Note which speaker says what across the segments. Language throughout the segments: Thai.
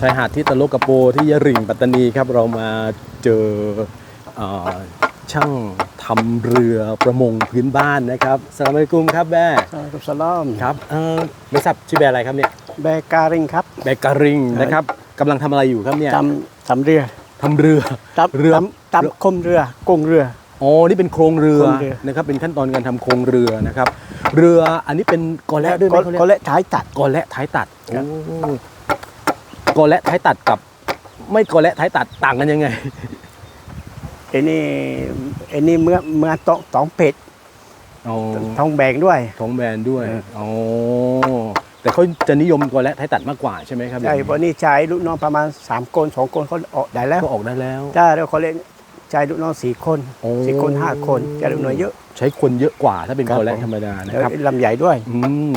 Speaker 1: ชายหาดที่ตะลกกระโปที่ยะริงปัตตานีครับ เรามาเจอเออช่างทำเรือประมงพื้นบ้านนะครับสลามอะลัยกุมครับแม่
Speaker 2: ครับสลาม
Speaker 1: ครับเออไม่ทราบชื่อแบรอะไรครับเนี่ย
Speaker 2: แบการิงครับ
Speaker 1: แบการิงนะครับกำลังทำอะไรอยู่ครับเนี่ย
Speaker 2: ทำทำเรือ
Speaker 1: ทำเรือ
Speaker 2: ตับ
Speaker 1: เรือ
Speaker 2: ตำตำคมเรือกงเรือ
Speaker 1: อ๋อนี่เป็นโครงเรือ
Speaker 2: โครงเรือ
Speaker 1: นะครับเป็นขั้นตอนการทำโครงเรือนะครับ เรืออันนี้เป็นกอและด้วยไหมเขาเรียก
Speaker 2: ก็และท้ายตัด
Speaker 1: กอและท้ายตัด
Speaker 2: ครับ
Speaker 1: โอ้กอและท้ายตัดกับ ไม่กอและท้ายตัดต่างกันยังไง
Speaker 2: ไอ้นี่ไอ้นี่เมื่อเมื่อต้องต้องเป็ด
Speaker 1: อ๋อ
Speaker 2: ท้องแบงด้วย
Speaker 1: ท้องแบนด้วย
Speaker 2: เออ
Speaker 1: อ๋อแต่เขาจะนิยมกอและท้ายตัดมากกว่าใช่ไหมครับ
Speaker 2: ใช่เพราะนี่ใช้ลูกน้องประมาณ3คน2คนเขาออกได้แล้ว
Speaker 1: ก็ออกได้แล้ว
Speaker 2: ถ้าเราเขาเล่นใช้ลูกน้องสี่คน
Speaker 1: โอ้
Speaker 2: สี่คนห้าคนจะลูกน้อยเยอะ
Speaker 1: ใช้คนเยอะกว่าถ้าเป็น
Speaker 2: ครับ
Speaker 1: กอและ
Speaker 2: ผม
Speaker 1: ธรรมดานะ
Speaker 2: แล้ว
Speaker 1: ครับ
Speaker 2: ลำใหญ่ด้วย
Speaker 1: อืม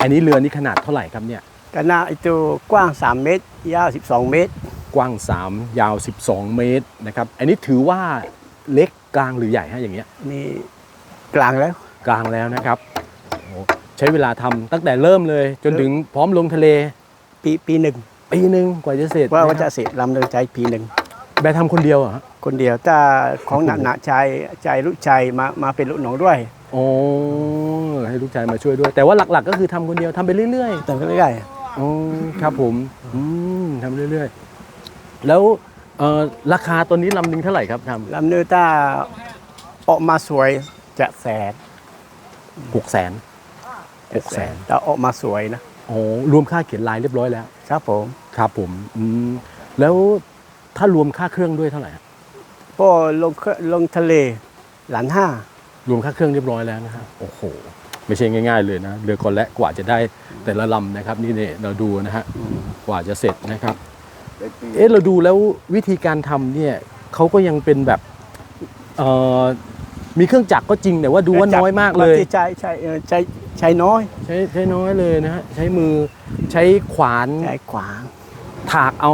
Speaker 1: อันนี้เรือนี่ขนาดเท่าไหร่ครับเนี่ย
Speaker 2: ขนาดไอ้ตัวกว้าง 3 เมตร ยาว 12 เมตร
Speaker 1: กว้าง 3 ยาว 12 เมตรนะครับ อันนี้ถือว่าเล็กกลางหรือใหญ่ฮะอย่างเงี้ย
Speaker 2: นี่กลางแล้ว
Speaker 1: กลางแล้วนะครับโอ้ใช้เวลาทำตั้งแต่เริ่มเลย จนถึงพร้อมลงทะเล
Speaker 2: ปีปีหนึ่ง
Speaker 1: ปีหนึ่งกว่าจะเสร็จ
Speaker 2: ว่าว่า
Speaker 1: ค
Speaker 2: จะ
Speaker 1: รับ
Speaker 2: เสร็จลำเนินใจปีหนึ่ง
Speaker 1: แบร์ทำคนเดียวเหรอฮะ
Speaker 2: คนเดียวถ้าของหนักหนาใจใจลูกใจมามาเป็นลูกน้องด้วย
Speaker 1: โอ้ให้ลูกชายมาช่วยด้วย แต่ว่าหลักๆ ก็คือทำคนเดียวทำไปเรื่อย
Speaker 2: แต่ก็ได้
Speaker 1: ๆ อ๋อครับผมอืมทำเรื่อยๆ แล้วเอ่อราคาตัวนี้ลำหนึ่งเท่าไหร่ครับท
Speaker 2: ลำเนินถ้าออกมาสวยจะแสนำ
Speaker 1: หกแสน หกแสน
Speaker 2: แต่ออกมาสวยนะ
Speaker 1: โอ้รวมค่าเขียนลายเรียบร้อยแล้ว
Speaker 2: ครับผม
Speaker 1: ครับผมอืมแล้วถ้ารวมค่าเครื่องด้วยเท่าไหร่ฮะ
Speaker 2: พอลงเครื่องลงทะเลหลานห้าร
Speaker 1: วมค่าเครื่องเรียบร้อยแล้วนะครับโอ้โห ไม่ใช่ง่าย ๆ เลยนะเรือกอนและกว่าจะได้แต่ละลำนะครับ นี่เนี่ยเราดูนะฮะกว่าจะเสร็จนะครับ เอ๊ะเราดูแล้ววิธีการทำเนี่ยเขาก็ยังเป็นแบบเอ่อมีเครื่องจักรก็จริงแต่ว่าดูว่าน้อยมากเลย
Speaker 2: บงทีใช้ใช้เอ่อใช้ใช้น้อย
Speaker 1: ใช้ใช้น้อยเลยนะฮะใช้มือใช้ขวาน
Speaker 2: ใช้ขวาง
Speaker 1: ถากเอา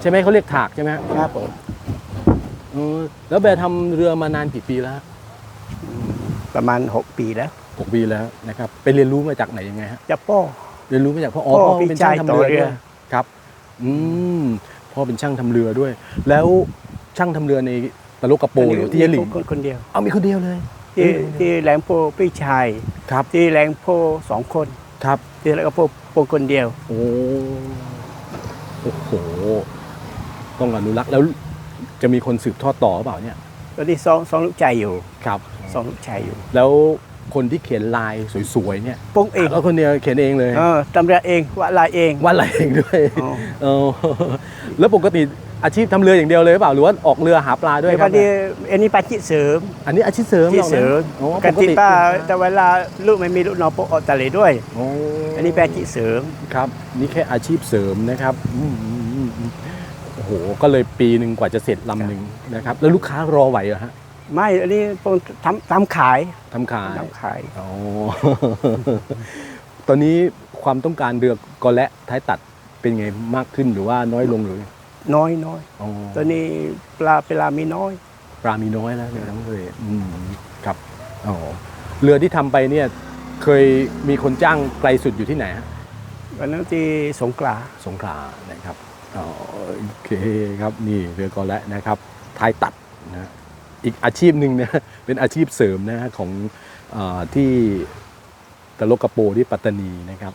Speaker 1: ใช่ไหมเขาเรียกถากใช่ไหมฮะ
Speaker 2: ครับผม
Speaker 1: เออแล้วแบร์ทำเรือมานานกี่ปีแล้วฮะ
Speaker 2: ประมาณ 6 ปีแล้ว
Speaker 1: หกปีแล้วนะครับไปเรียนรู้มาจากไหนยังไงฮะ
Speaker 2: จะป้อ
Speaker 1: เรียนรู้มาจากพ่ออ๋อ
Speaker 2: พ่อ
Speaker 1: พ่อเป็นช่างทำ
Speaker 2: พี่ชายต่อ
Speaker 1: เรือ
Speaker 2: เรือ
Speaker 1: ด้วยครับ อืมพ่อเป็นช่างทำเรือด้วย แล้วช่างทำเรือในตะลุกกระโปหรือที่ยะหลิง
Speaker 2: คนคนเดียว
Speaker 1: เอามีคนเดียวเลย
Speaker 2: ที่ที่แหลมโพพี่ชาย
Speaker 1: ครับ
Speaker 2: ที่แหลมโพสองคน
Speaker 1: ครับ
Speaker 2: ที่แล้วก็โพโพคนเดียว
Speaker 1: โอ้โอ้โห ต้องอนุรักษ์แล้วจะมีคนสืบทอดต่อหรือเปล่าเนี่ย
Speaker 2: ตอนนี้สองสองลูกชายอยู่
Speaker 1: ครับ
Speaker 2: สองลูกชายอยู่
Speaker 1: แล้ว คนที่เขียนลายสวยๆเนี่ย
Speaker 2: โป้งเอง
Speaker 1: แล้วคนเดียวเขียนเองเลย
Speaker 2: เออตำเรือเองวาดลายเอง
Speaker 1: วาดลายเองด้วย
Speaker 2: อ๋อ
Speaker 1: เออแล้วปกติอาชีพทำเรืออย่างเดียวเลยหรือเปล่าหรือว่าออกเรือหาปลาด้วยค
Speaker 2: พ
Speaker 1: รั
Speaker 2: อบดีอันนี้ปาจิเสริม
Speaker 1: อันนี้อาชีพเสริม
Speaker 2: ที่
Speaker 1: หรอนะ
Speaker 2: เสริม
Speaker 1: อ๋อ
Speaker 2: กัน
Speaker 1: ป
Speaker 2: ติป้าแต่เวลาลูกไม่มีลูกน้องโปออกทะเลด้วย
Speaker 1: โอ้
Speaker 2: อันนี้แปาจิเสริม
Speaker 1: ครับ นี่แค่อาชีพเสริมนะครับอืมอืมอืมอืมโอ้โหก็เลยปีหนึ่งกว่าจะเสร็จลำหนึ่งนะครับ แล้วลูกค้ารอไหวเหรอฮะ
Speaker 2: ไม่อันนี้พวกทำทำขาย
Speaker 1: ทำขาย
Speaker 2: ทำขาย
Speaker 1: อ๋อ ตอนนี้ความต้องการเรือกอและท้ายตัดเป็นไงมากขึ้นหรือว่าน้อยลงหรือ
Speaker 2: น้อยน้อย
Speaker 1: อ๋อ
Speaker 2: ตอนนี้ปลาปลามีน้อย
Speaker 1: ปลามีน้อยแล้วในทั้งทะเลอืมครับอ๋อเรือที่ทำไปเนี่ย เคยมีคนจ้างไกลสุดอยู่ที่ไหนฮะ
Speaker 2: วันนั้นที่สงขลา
Speaker 1: สงขลานะครับอ๋อโอเคครับนี่เรือกอและนะครับท้ายตัดนะ อีกอาชีพหนึ่งนะเป็นอาชีพเสริมนะของอที่ตะลกกระโปที่ปัตตานีนะครับ